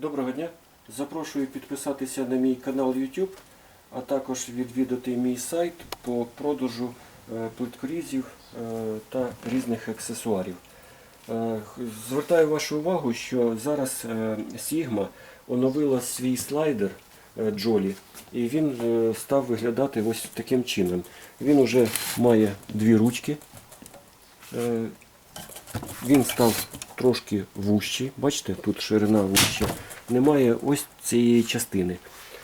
Доброго дня! Запрошую підписатися на мій канал YouTube, а також відвідати мій сайт по продажу е, плиткорізів е, та різних аксесуарів. Е, Звертаю вашу увагу, що зараз Sigma оновила свій слайдер Jolly, і він став виглядати ось таким чином. Він уже має дві ручки. Він став трошки вужчий. Бачите, тут ширина вужча. Немає ось цієї частини.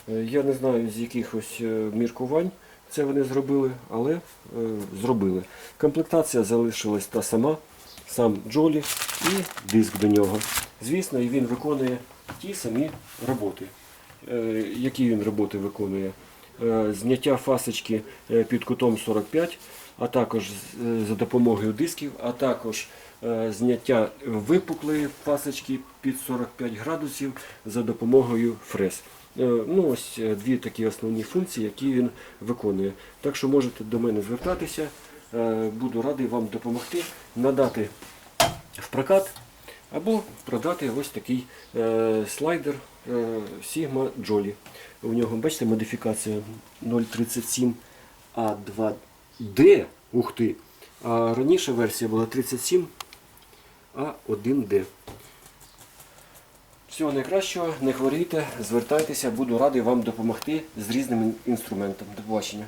Е, Я не знаю з якихось е, міркувань це вони зробили, але е, зробили. Комплектація залишилась та сама, сам Джолі і диск до нього. Звісно, він виконує ті самі роботи. Які він роботи виконує? Е, Зняття фасочки е, під кутом 45, а також е, за допомогою дисків, а також зняття випуклої фасочки під 45 градусів за допомогою фрез. Ну, ось дві такі основні функції, які він виконує. Так що можете до мене звертатися. Буду радий вам допомогти, надати в прокат або продати ось такий е, слайдер е, Sigma Jolly. У нього, бачите, модифікація 037 А2D. Ух ти! А раніше версія була 37 А1D. Всього найкращого, не хворійте, звертайтеся, буду радий вам допомогти з різним інструментом. До побачення.